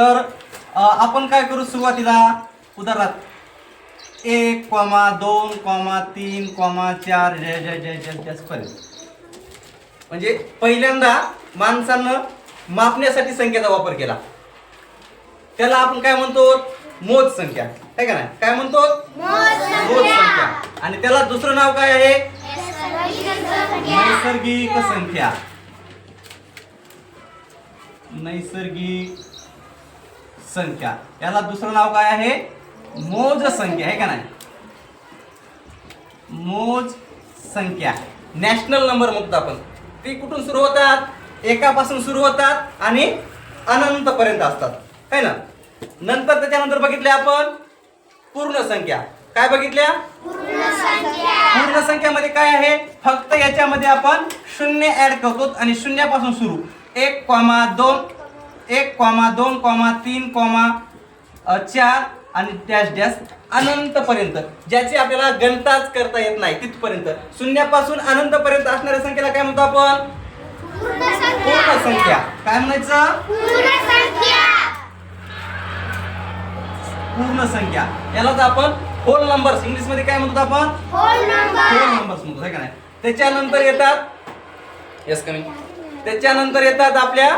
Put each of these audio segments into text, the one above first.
तर आपण काय करू सुरुवातीला? उदाहरणार्थ एक कॉमा दोन कॉमा तीन कॉमा चार जय जय जय जय जय पर्यंत. म्हणजे पहिल्यांदा माणसानं मापण्यासाठी संख्येचा वापर केला. त्याला आपण काय म्हणतो? मोज संख्या. आहे का नाही? काय म्हणतो? मोज संख्या. आणि त्याला दुसरं नाव काय आहे? नैसर्गिक संख्या. नैसर्गिक संख्या. याला दुसरं नाव काय आहे? मोज संख्या आहे का नाही? मोज संख्या. नॅशनल नंबर म्हणतो आपण. ती कुठून सुरू होतात? एकापासून सुरू होतात आणि अनंतपर्यंत असतात. है ना? नंतर त्याच्यानंतर बघितले आपण पूर्ण संख्या. काय बघितल्या? पूर्ण संख्यामध्ये काय आहे? फक्त याच्यामध्ये आपण शून्य ऍड करतो आणि शून्यापासून सुरू. एक कॉमा दोन एक कॉमा दोन कॉमा तीन कॉमा चार आणि डॅश डॅश अनंत पर्यंत ज्याची आपल्याला गणताच करता येत नाही तिथपर्यंत. शून्यापासून अनंत पर्यंत असणाऱ्या संख्येला काय म्हणतो आपण? पूर्ण संख्या. काय म्हणायचं? पूर्ण संख्या. यालाच आपण होल नंबर्स इंग्लिशमध्ये काय म्हणतो आपण? होल नंबर्स म्हणतो का नाही? त्याच्यानंतर येतात यस कमी त्याच्यानंतर येतात आपल्या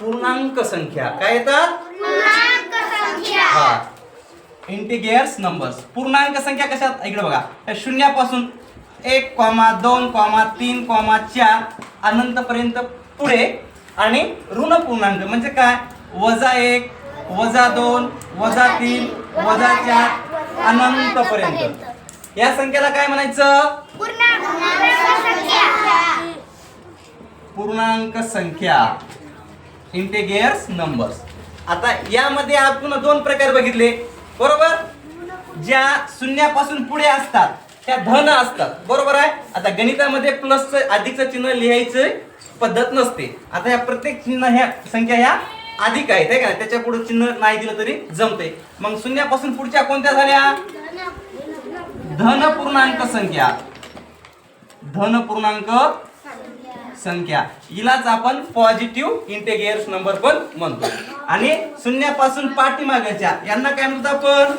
पूर्णांक संख्या. काय येतात? हा. इंटिगेअर्स नंबर्स पूर्णांक संख्या कशात? इकडे बघा. शून्यापासून एक कॉमा दोन कॉमा तीन कॉमा चार अनंत पर्यंत पुढे आणि ऋण पूर्णांक. म्हणजे काय? वजा एक वजा दोन वजा तीन वजा चार अनंत पर्यंत या संख्येला काय म्हणायचं? पूर्णांक संख्या. इंटेगेअर्स नंबर्स आता यामध्ये आपण दोन प्रकार बघितले. बरोबर? ज्या शून्यापासून पुढे असतात त्या धन असतात. बरोबर आहे? आता गणितामध्ये प्लस अधिकचं चिन्ह लिहायचं पद्धत नसते. आता या प्रत्येक चिन्ह ह्या संख्या ह्या अधिक आहेत आहे का? त्याच्या पुढे चिन्ह नाही दिलं तरी जमते मग शून्यापासून पुढच्या कोणत्या झाल्या? धन पूर्णांक संख्या. धन पूर्णांक संख्या. हिलाच आपण पॉझिटिव्ह इंटेगियर्स नंबर पण म्हणतो. आणि शून्यापासून पाठीमागाच्या यांना काय म्हणतो आपण?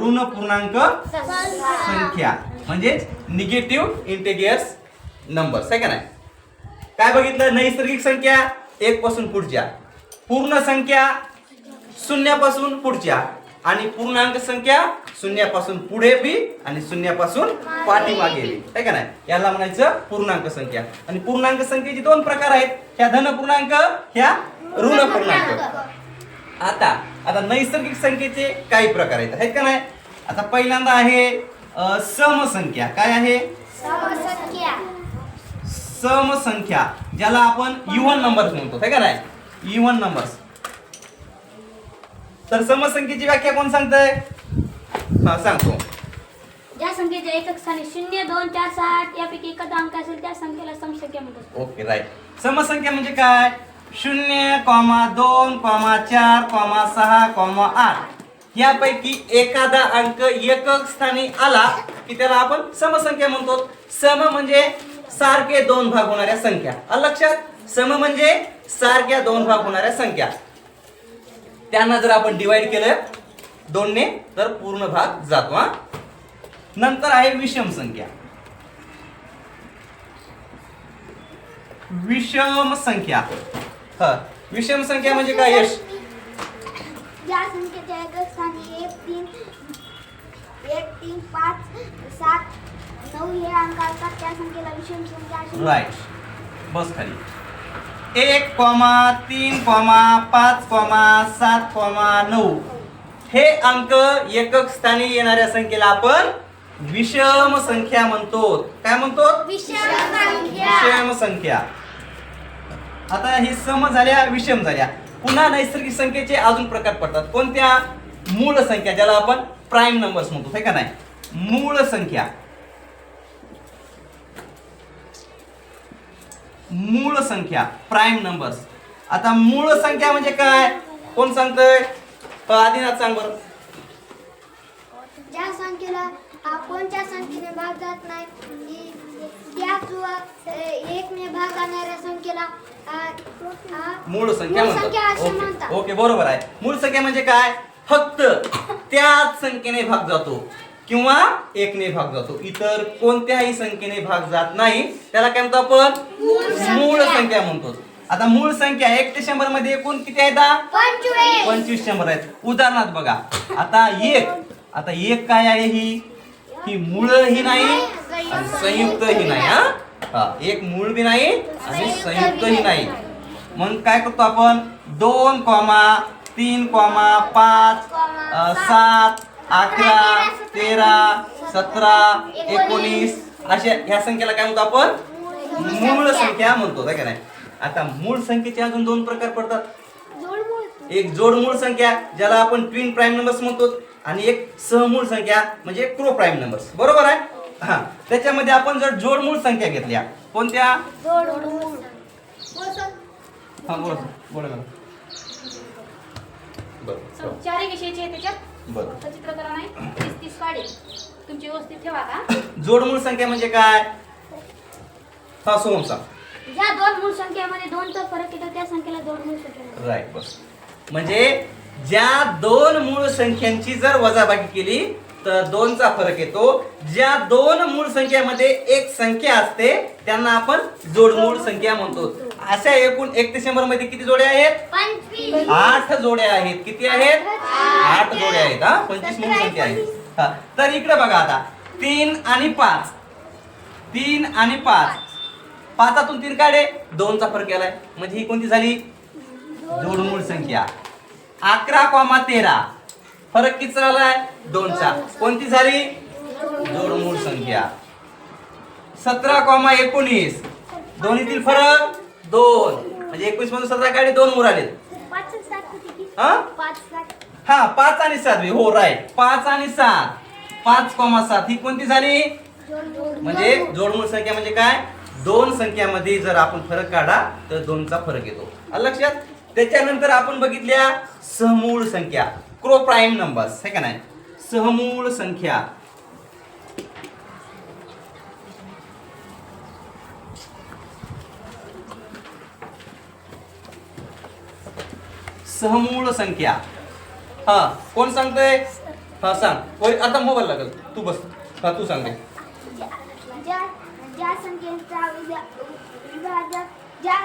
ऋण पूर्णांक संख्या. म्हणजेच निगेटिव्ह इंटेगियर्स नंबर आहे का नाही? काय बघितलं? नैसर्गिक संख्या एक पासून पुढच्या. पूर्ण संख्या शून्यापासून पुढच्या. आणि पूर्णांक संख्या शून्यापासून पुढे बी आणि शून्यापासून पाठीमागे बी. आहे का नाही? याला म्हणायचं पूर्णांक संख्या आणि पूर्णांक संख्येचे दोन प्रकार आहेत. ह्या धन पूर्णांक ह्या ऋण पूर्णांक. आता आता नैसर्गिक संख्येचे काही प्रकार आहेत. आहेत का नाही? आता पहिल्यांदा आहे समसंख्या. काय आहे? समसंख्या ज्याला आपण इव्हन नंबर्स म्हणतो. है का नाही? Even numbers. तर समसंख्येची व्याख्या कोण सांगतंय? हा सांगतो. ज्या संख्येच्या एकक स्थानी शून्य दोन चार आठ यापैकी एखादा अंक असेल त्या संख्येला समसंख्या म्हणतात. ओके राईट समसंख्या म्हणजे काय? शून्य कॉमा दोन कॉमा चार कॉमा सहा कॉमा आठ. यापैकी एखादा अंक एकक स्थानी आला की त्याला आपण समसंख्या म्हणतो. सम म्हणजे सारखे दोन भाग होणाऱ्या संख्या. लक्षात? सम म्हणजे सारख्या दोन भाग होणाऱ्या संख्या. त्यांना जर आपण डिवाइड केलं दोनने तर पूर्ण भाग जातो हा. नंतर आहे विषम संख्या. विषम संख्या. ह विषम संख्या म्हणजे काय यश? ज्या संख्येच्या एकक स्थानी एक तीन एक तीन पाच सात नऊ हे अंक असतात. त्या संख्येला विषम संख्या अशी राईट बस खाली. एक कॉमा तीन कॉमा पाच कॉमा सात कॉमा नऊ. हे अंक एकक स्थानी येणाऱ्या संख्येला आपण विषम संख्या म्हणतो. काय म्हणतो? विषम संख्या. विषम संख्या आता ही सम झाल्या विषम झाल्या. पुन्हा नैसर्गिक संख्येचे अजून प्रकार पडतात. कोणत्या? मूळ संख्या ज्याला आपण प्राईम नंबर्स म्हणतो. का नाही? मूळ संख्या. मूळ संख्या प्राईम नंबर्स आता मूळ संख्या म्हणजे काय? कोण सांगतंय? आदिनाथ सांग बरं. ज्या संख्येला कोणत्या संख्येने भाग जात नाही ती- एक ने भाग जाणाऱ्या संख्येला मूळ संख्या मूळ संख्या म्हणतात. ओके बरोबर आहे. मूळ संख्या म्हणजे काय? फक्त त्याच संख्येने भाग जातो. किंवा एकने भाग जातो. इतर कोणत्याही संख्येने भाग जात नाही. त्याला काय म्हणतो आपण? मूळ संख्या. म्हणतो. आता मूळ संख्या एक ते शंभरमध्ये एकूण किती आहेत? पंचवीस. शंभर आहेत. उदाहरणार्थ बघा. आता एक. आता एक काय आहे ही? ही मूळ ही नाही आणि संयुक्त ही नाही हा? एक मूळ बी नाही आणि संयुक्त ही नाही. मग काय करतो आपण? दोन कॉमा तीन कॉमा पाच सात अकरा तेरा सतरा एकोणीस अशा ह्या संख्येला काय म्हणतो आपण? मूळ संख्या म्हणतो काय का नाही? आता मूळ संख्येचे अजून दोन प्रकार पडतात. एक जोडमूळ संख्या ज्याला आपण ट्विन प्राईम नंबर्स म्हणतो आणि एक सहमूळ संख्या म्हणजे क्रो प्राईम नंबर्स बरोबर आहे? हा. त्याच्यामध्ये आपण जर जोडमूळ संख्या घेतल्या कोणत्या? हा बोला. बोला मॅडम. बरं. फक्त चित्र करा नाही तीस तीस काढेल तुमची व्यवस्थित ठेवा जोडमूळ संख्या म्हणजे काय? हा सोहम सांग. ज्या दोन मूळ संख्येमध्ये दोनचा फरक येतो त्या संख्येला जोडमूळ संख्या म्हणतात. राईट बस म्हणजे ज्या दोन मूळ संख्यांची जर वजाबाकी केली तर दोनचा फरक येतो. ज्या दोन मूळ संख्यामध्ये एक संख्या असते त्यांना आपण जोडमूळ संख्या म्हणतो. अशा एकूण एक ते शंभरमध्ये किती जोड्या आहेत? पंचवीस. आठ जोड्या आहेत. किती आहेत? आठ. जोड्या आहेत हा? पंचवीस मूळ संख्या आहे हा. तर इकडे बघा आता. तीन आणि पाच. तीन आणि पाच. पाचातून तीन काढे. दोनचा फरक केलाय म्हणजे ही कोणती झाली? जोडमूळ संख्या. अकरा कॉमा तेरा. फरक किती झालाय? दोनचा. कोणती झाली? जोडमूळ संख्या. सतरा कॉमा एकोणीस. दोन्हीतील फरक? दोन. म्हणजे एकोणीस मधून सतरा काढे दोन उराले पाच सात होती की? हा? पाच सात. हा पाच आणि सात हो राईट पाच आणि सात. पाच कॉमा सात. ही कोणती झाली? म्हणजे जोडमूळ संख्या म्हणजे काय? दोन संख्यामध्ये जर आपण फरक काढा तर दोनचा फरक येतो. आलं लक्षात? त्याच्यानंतर आपण बघितल्या सहमूळ संख्या. क्रो प्राईम नंबर्स हे का नाही? सहमूळ संख्या. सहमूळ संख्या. हा कोण सांगतोय? हा सांग. आता मोबाईल लागल. तू बस. हा तू सांग रे. ज्या ज्या- ज्या संख्येचा विभा- विभाजक ज्या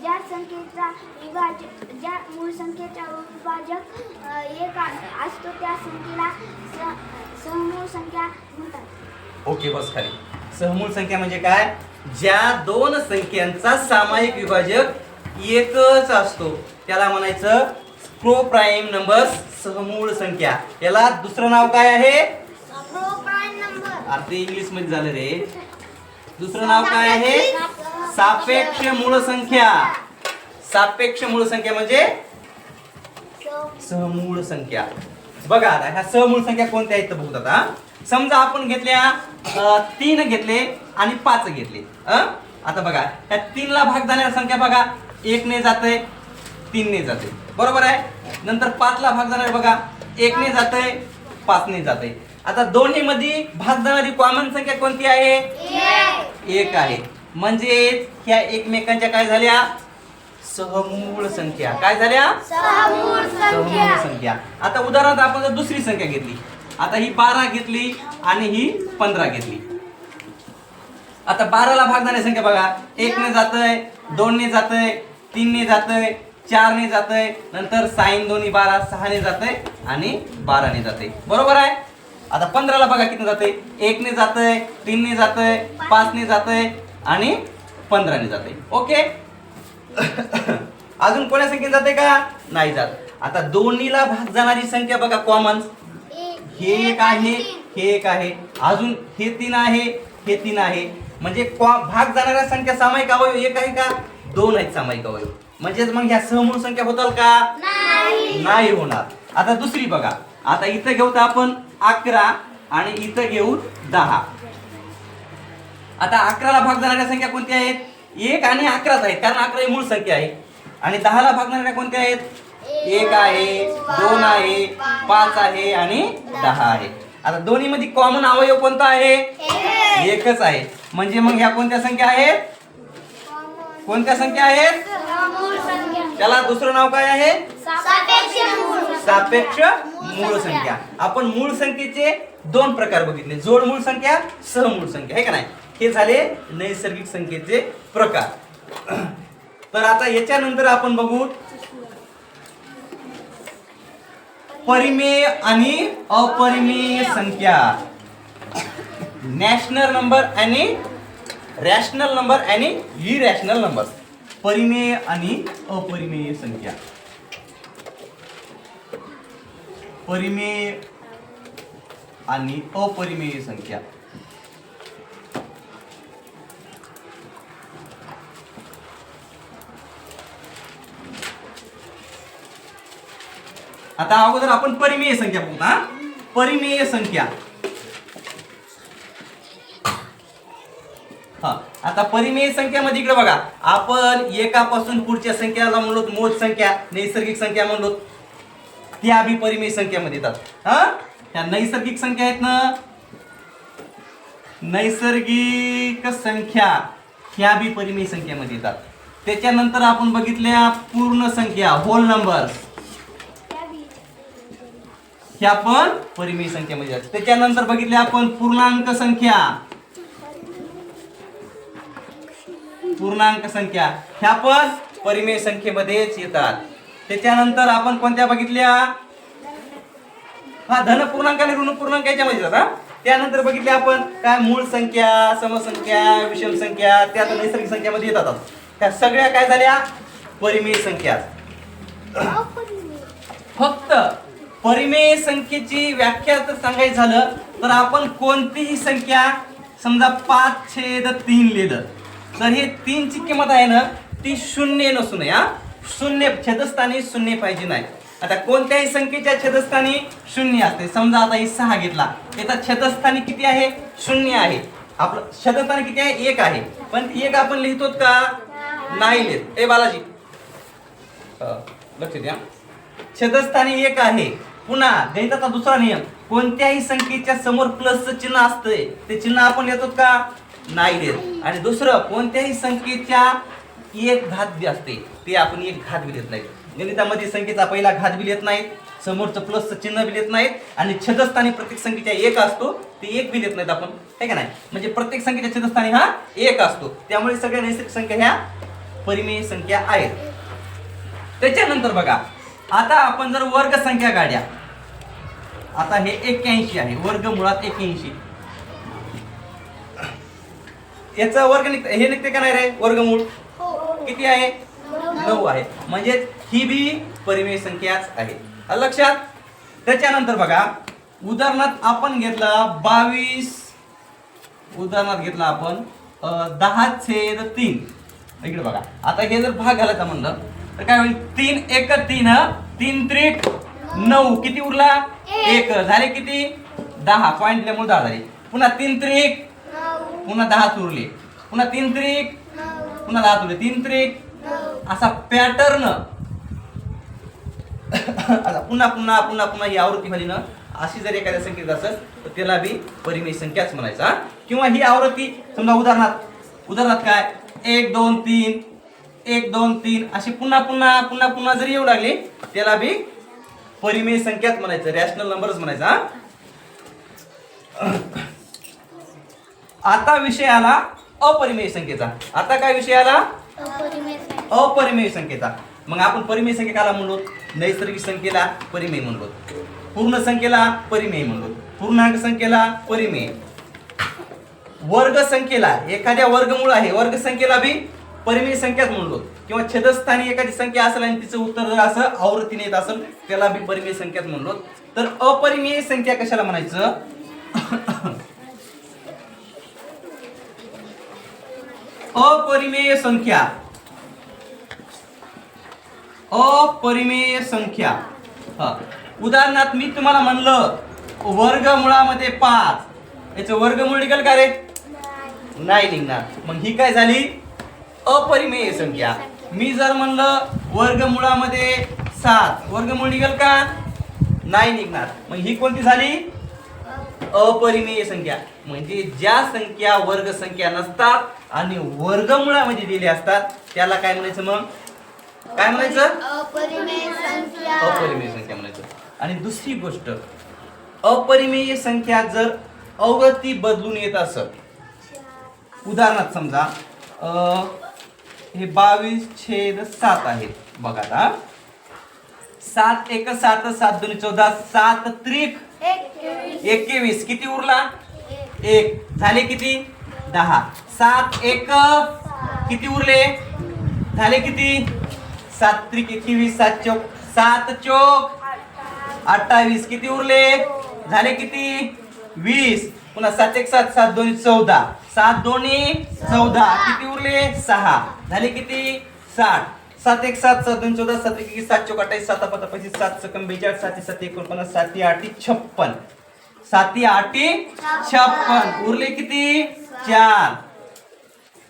ज्या संख्येचा विभाजक ज्या मूळ संख्येचा विभाजक अ, एक आ- असतो त्या संख्येला स- समूळ संख्या म्हणतात. ओके बस खाली. सहमूळ संख्या म्हणजे काय? ज्या दोन संख्यांचा सामायिक विभाजक एकच असतो. त्याला म्हणायचं प्रो प्राईम नंबर सहमूळ संख्या. याला दुसरं नाव काय आहे? नंबर आता इंग्लिशमध्ये झालं रे. दुसरं नाव काय आहे? सापेक्ष मूळ संख्या. सापेक्ष मूळ संख्या म्हणजे सहमूळ संख्या. बघा आता ह्या सहमूळ संख्या कोणत्या आहेत तर बघू आता समजा आपण घेतल्या तीन घेतले आणि पाच घेतले. अं? आता बघा ह्या तीनला भाग जाणाऱ्या संख्या बघा. एकने जाते तीनने जाते बरोबर आहे? नंतर पाचला भाग जाणार बघा. एकने जाते पाचने जाते आता दोन्ही मध्ये भाग जाणारी कॉमन संख्या कोणती आहे? एक. आहे. म्हणजेच ह्या एकमेकांच्या काय झाल्या? सहमूळ संख्या. काय झाल्या? सहमूळ संख्या. आता उदाहरणार्थ आपण जर दुसरी संख्या घेतली. आता ही बारा घेतली आणि ही पंधरा घेतली. आता बाराला भाग जाणारी संख्या बघा. एकने जातंय दोनने जातंय तीनने जातंय चारने जातंय नंतर साईन दोन्ही बारा सहाने जातंय आणि बाराने जातंय. बरोबर आहे? आता पंधराला बघा किती जाते एकने जातंय तीनने जातंय पाचने जातंय आणि पंधराने जातंय. ओके? अजून कोण्या संख्येने जाते का? नाही जात. आता दोन्हीला भाग जाणारी संख्या बघा कॉमन हे एक आहे हे एक आहे. अजून हे तीन आहे हे तीन आहे. म्हणजे भाग जाणाऱ्या संख्या सामायिक अवयव एक आहे का? दोन आहेत सामायिक अवयव म्हणजेच मग ह्या सहमूळ संख्या होताल का? नाही. नाही होणार. आता दुसरी बघा. आता इथं घेऊ तर आपण अकरा आणि इथं घेऊ दहा. आता अकराला भाग जाणाऱ्या संख्या कोणत्या आहेत? एक आणि अकराच आहेत. कारण अकरा ही मूळ संख्या आहे. आणि दहाला भाग जाणाऱ्या कोणत्या आहेत? एक आहे दोन आहे पाच आहे आणि दहा आहे. आता दोन्ही मध्ये कॉमन अवयव कोणता आहे? एकच आहे. म्हणजे मग ह्या कोणत्या संख्या आहेत? कोणत्या संख्या आहेत? त्याला दुसरं नाव काय आहे? सापेक्ष मूळ संख्या. आपण मूळ संख्येचे दोन प्रकार बघितले. जोड मूळ संख्या सहमूळ संख्या. आहे का नाही? हे झाले नैसर्गिक संख्येचे प्रकार. तर आता याच्यानंतर आपण बघू परिमेय आणि अपरिमेय संख्या. नॅशनल नंबर आणि रॅशनल नंबर आणि इरॅशनल नंबर परिमेय आणि अपरिमेय संख्या. परिमेय आणि अपरिमेय संख्या. आता अगोदर आपण परिमेय संख्या बघू हा? परिमेय संख्या. हा आता परिमेय संख्यामध्ये इकडे बघा. आपण एकापासून पुढच्या संख्याला म्हणलो मोज संख्या नैसर्गिक संख्या म्हणलो त्या बी परिमेय संख्यामध्ये येतात. हा? त्या नैसर्गिक संख्या आहेत ना? नैसर्गिक संख्या ह्या बी परिमेय संख्यामध्ये येतात. त्याच्यानंतर आपण बघितल्या पूर्ण संख्या होल नंबर ह्या पण परिमेय संख्येमध्ये येतात. त्याच्यानंतर बघितले आपण पूर्णांक संख्या. पूर्णांक संख्या. ह्या पण परिमेय संख्येमध्येच येतात. त्याच्यानंतर आपण कोणत्या बघितल्या? हा धन पूर्णांक आणि ऋण पूर्णांक याच्यामध्ये येतात त्यानंतर बघितले आपण काय? मूळ संख्या समसंख्या विषम संख्या त्या आता नैसर्गिक संख्यामध्ये येतात. त्या सगळ्या काय झाल्या? परिमेय संख्या. फक्त परिमेय संख्येची व्याख्या जर सांगायचं झालं तर आपण कोणतीही संख्या समजा पाच छेद तीन लिहिलं तर हे तीनची किंमत आहे ना ती शून्य नसून नये हा? शून्य छेदस्थानी शून्य पाहिजे नाही. आता कोणत्याही संख्येच्या छेदस्थानी शून्य असते. समजा आता ही सहा घेतला. त्याचा छेदस्थानी किती आहे? शून्य आहे. आपलं छेदस्थानी किती आहे? एक आहे. पण एक आपण लिहितो का? नाही लिहित. ए बालाजी. लक्ष द्या. छेदस्थानी एक आहे. पुन्हा गणिताचा दुसरा नियम. कोणत्याही संख्येच्या समोर प्लसचं चिन्ह असतंय ते चिन्ह आपण येतो का? नाही देत. आणि दुसरं कोणत्याही संख्येच्या एक घात बी असते. ते आपण एक घात बी देत नाही गणितामध्ये संख्येचा पहिला घात बी येत नाहीत. समोरचं प्लसचं चिन्ह बी देत नाहीत. आणि छेदस्थानी प्रत्येक संख्येच्या एक असतो ते एक बी देत नाहीत आपण. आहे का नाही? म्हणजे प्रत्येक संख्येच्या छेदस्थानी हा एक असतो. त्यामुळे सगळ्या नैसर्गिक संख्या ह्या परिमेय संख्या आहेत. त्याच्यानंतर बघा आता आपण जर वर्ग संख्या काढ्या. आता हे एक्क्याऐंशी आहे. वर्ग मुळात एक्क्याऐंशी. याचा वर्ग निघत हे निघते का नाही रे? वर्गमूळ. किती आहे? नऊ. आहे. म्हणजे ही बी परिमेय संख्याच आहे. लक्षात? त्याच्यानंतर बघा उदाहरणार्थ आपण घेतला बावीस. उदाहरणार्थ घेतला आपण दहा छेद तीन. इकडे बघा. आता हे जर भाग घालायचा म्हणलं तर काय होईल? तीन एक तीन हं? तीन त्रिक नऊ. किती उरला? एक. झाले किती? दहा. पॉईंट दिल्यामुळे दहा झाले. पुन्हा तीन त्रिक पुन्हा दहा उरले पुन्हा तीन त्रिक. पुन्हा दहा उरले तीन त्रिक. असा पॅटर्न. आता पुन्हा पुन्हा पुन्हा पुन्हा ही आवृत्ती झाली ना अशी जर एखाद्या संख्येत असेल तर त्याला बी परिमेय संख्याच म्हणायचा किंवा ही आवृत्ती समजा उदाहरणार्थ उदाहरणार्थ काय? एक दोन तीन. एक दोन तीन. अशी पुन्हा पुन्हा पुन्हा पुन्हा जरी येऊ लागली त्याला बी परिमेय संख्याच म्हणायचं रॅशनल नंबरच म्हणायचा हा? आता विषय आला अपरिमेय संख्येचा आता काय विषय आला? अपरिमेय संख्येचा मग आपण परिमेय संख्या काला म्हणलो? नैसर्गिक संख्येला परिमेय म्हणलो. पूर्ण संख्येला परिमेय म्हणलो. पूर्णांक संख्येला परिमेय. वर्ग संख्येला एखाद्या वर्गमूळ आहे. वर्ग संख्येला बी परिमेय संख्याच म्हणलो. किंवा छेदस्थानी एखादी संख्या असेल आणि तिचं उत्तर जर असं आवृत्तीने येत असेल त्याला बी परिमेय संख्याच म्हणलो. तर अपरिमेय संख्या कशाला म्हणायचं? अपरिमेय संख्या. अपरिमेय संख्या. हा. उदाहरणार्थ मी तुम्हाला म्हणलं वर्गमुळामध्ये पाच. याचं वर्गमूळ निघेल का रे? नाही निघणार. मग ही काय झाली? अपरिमेय संख्या. मी जर म्हणलं वर्गमुळामध्ये सात. वर्गमूळ निघेल का? नाही निघणार. मग ही कोणती झाली? अपरिमेय संख्या. म्हणजे ज्या संख्या वर्ग संख्या नसतात आणि वर्गमुळामध्ये दिले असतात त्याला काय म्हणायचं मग? काय म्हणायचं? अपरिमेय संख्या. अपरिमेय संख्या म्हणायचं. आणि दुसरी गोष्ट अपरिमेय संख्या जर अवरती बदलून येत असत उदाहरणार्थ समजा अं, हे बावीस छेद सात आहेत. बघा आता. सात एक सात सात दोन चौदा सात त्रिक एक एकवीस. किती उरला? एक. झाले किती? दहा. सात एक. किती उरले? झाले किती? सात. त्रिक एकवीस सात चौक सात चौक. अठ्ठावीस. किती उरले? झाले किती? वीस. पुन्हा सात एक सात सात दोन चौदा. सात दोन्ही चौदा. किती उरले? सहा. झाले किती? साठ. सात एक सात सात दोन चौदा. सात एक सात चौक अठ्ठावीस सात पाच सात सकम बेचाळीस सात सात एकोणपन्नास सात आठ छप्पन. साती आठी छप्पन. उरले किती? चार.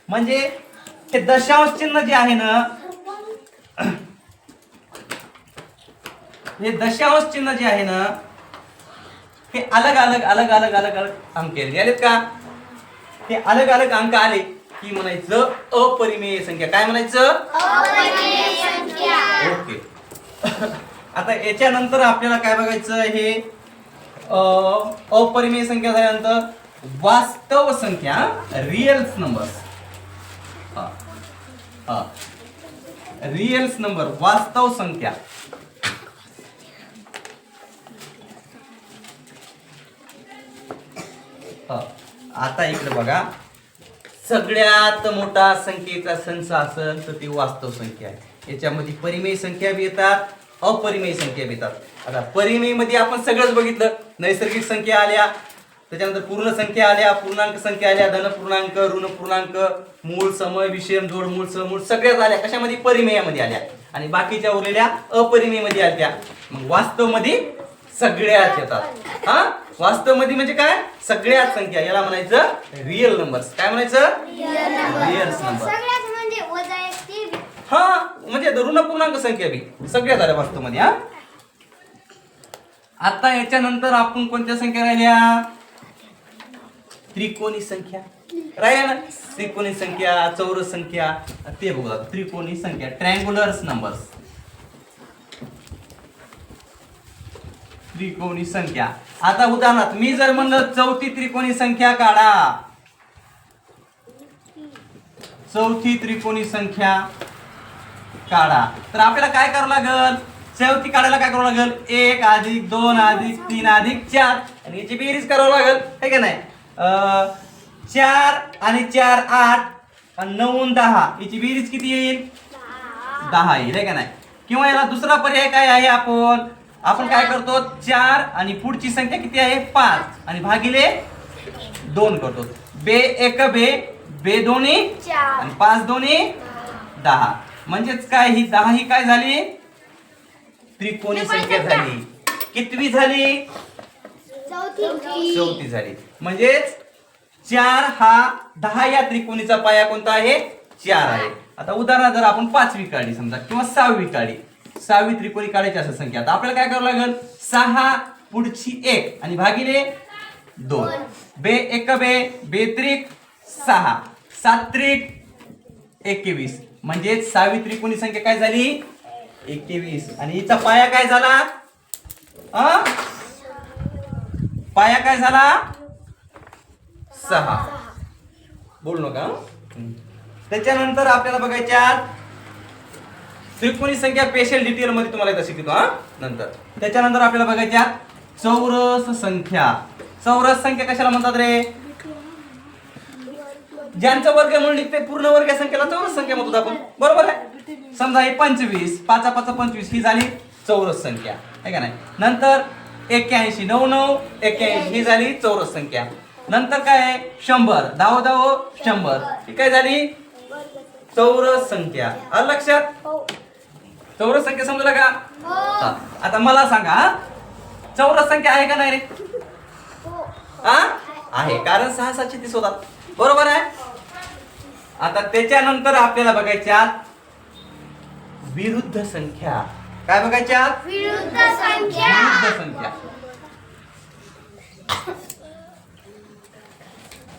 म्हणजे हे दशांश चिन्ह जे आहे ना हे दशांश चिन्ह जे आहे ना हे अलग अलग अलग अलग अलग अलग अंक आलेत का? हे अलग अलग अंक आले की म्हणायचं अपरिमेय संख्या. काय म्हणायचं? ओके. आता याच्यानंतर आपल्याला काय बघायचं हे अपरिमेय संख्या झाल्यानंतर वास्तव संख्या रिअल्स नंबर रिअल्स नंबर वास्तव संख्या. आता इकडे बघा. सगळ्यात मोठा संख्येचा संच असेल तर ती वास्तव संख्या आहे. याच्यामध्ये परिमेय संख्या बी येतात अपरिमेय संख्या बी येतात आता परिमेयमध्ये आपण सगळंच बघितलं. नैसर्गिक संख्या आल्या त्याच्यानंतर पूर्ण संख्या आल्या पूर्णांक संख्या आल्या धन पूर्णांक ऋण पूर्णांक मूळ समय विषम जोड मूळ समूळ सगळ्याच आल्या. कशामध्ये? परिमेयामध्ये आल्या. आणि बाकीच्या उरलेल्या अपरिमेयमध्ये आल्या मग वास्तवमध्ये सगळ्याच येतात. हा? वास्तवमध्ये म्हणजे काय? सगळ्याच संख्या. याला म्हणायचं रिअल नंबर्स काय म्हणायचं? रिअल नंबर सगळ्यात म्हणजे वजा एक ते बी. हा म्हणजे ऋण पूर्णांक संख्या बी. सगळ्या झाल्या वास्तवमध्ये हा. आता याच्यानंतर आपण कोणत्या संख्या राहिल्या? त्रिकोणी संख्या. राहिल्या ना? त्रिकोणी संख्या चौरस संख्या ते बघा त्रिकोणी संख्या ट्रँग्युलर्स नंबर्स त्रिकोणी संख्या. आता उदाहरणार्थ मी जर म्हणलं चौथी त्रिकोणी संख्या काढा. चौथी त्रिकोणी संख्या. काढा. तर आपल्याला काय करावं लागल? चौथी काढायला काय करावं लागल? एक अधिक दोन अधिक तीन अधिक चार. आणि याची बेरीज करावं लागल है का नाही? चार आणि चार आठ आणि नऊ दहा. याची बेरीज किती येईल? दहा येईल है का नाही? किंवा याला दुसरा पर्याय काय आहे आपण? आपण काय करतो? चार आणि पुढची संख्या किती आहे? पाच. आणि भागिले दोन करतो. बे एक बे बे दोन्ही आणि पाच दोन्ही दहा. म्हणजेच काय? ही दहा ही काय झाली? त्रिकोणी संख्या झाली. कितवी झाली? चौथी. झाली. म्हणजेच चार हा दहा या त्रिकोणीचा पाया कोणता आहे? चार आहे. आता उदाहरणार्थ जर आपण पाचवी काढली समजा किंवा सहावी काढली. सहावी त्रिकोणी काढायची असं संख्या. आता आपल्याला काय करावं लागेल? सहा पुढची एक आणि भागिले दोन. बे एक बे बेत्रिक सहा. सात्रिक एकवीस. म्हणजे सहावी त्रिकोणी संख्या काय झाली? एकवीस. आणि हिचा पाया काय झाला? पाया काय झाला? सहा. बोलू नका त्याच्यानंतर आपल्याला बघायच्या त्रिकोणी संख्या स्पेशल डिटेल मध्ये तुम्हाला एकदा शिकवतो हा? नंतर. त्याच्यानंतर आपल्याला बघायच्या चौरस संख्या. चौरस संख्या कशाला म्हणतात रे? ज्यांचं वर्ग म्हणून निघते पूर्ण वर्ग संख्येला चौरस संख्या म्हणतो आपण. बरोबर आहे? समजा हे पंचवीस पाचा पाचा पंचवीस ही झाली चौरस संख्या. आहे का नाही? नंतर एक्क्याऐंशी नऊ नऊ एक्क्याऐंशी ही झाली चौरस संख्या. नंतर काय आहे? शंभर दाव दाव शंभर. ही काय झाली? चौरस संख्या. आलं लक्षात? चौरस संख्या समजलं का हो. आता मला सांगा? चौरस संख्या आहे का नाही रे? हो. हा आहे. कारण सहा सातशे तीस होतात बरोबर आहे? आता त्याच्यानंतर आपल्याला बघायच्या विरुद्ध संख्या. काय बघायच्या? विरुद्ध संख्या. विरुद्ध संख्या.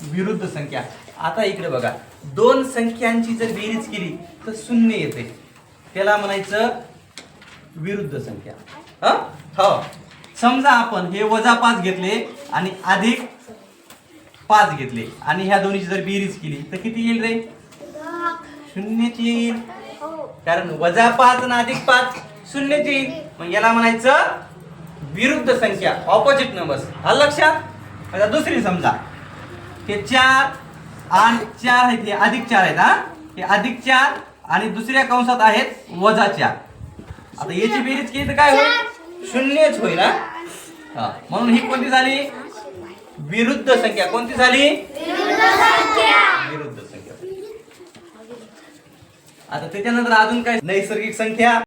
विरुद्ध संख्या. आता इकडे बघा. दोन संख्यांची जर बेरीज केली तर शून्य येते. त्याला म्हणायचं विरुद्ध संख्या. हा? हो. समजा आपण हे वजा पाच घेतले आणि अधिक पाच घेतले. आणि ह्या दोन्हीची जर बेरीज केली तर किती येईल रे? शून्यच येईल. हो. कारण वजा पाच आणि अधिक पाच शून्यच येईल. मग याला म्हणायचं विरुद्ध संख्या ऑपोजिट नंबर्स आलं लक्षात? आता दुसरी समजा. हे चार आणि चार आहेत हे अधिक चार आहेत हा? हे अधिक चार आणि दुसऱ्या कंसात आहेत वजा चार. आता याची बेरीज केली तर काय होईल? शून्यच होईल हा? हा. म्हणून ही कोणती झाली? विरुद्ध संख्या. कोणती झाली? विरुद्ध संख्या. आता त्याच्यानंतर अजून काय? नैसर्गिक संख्या.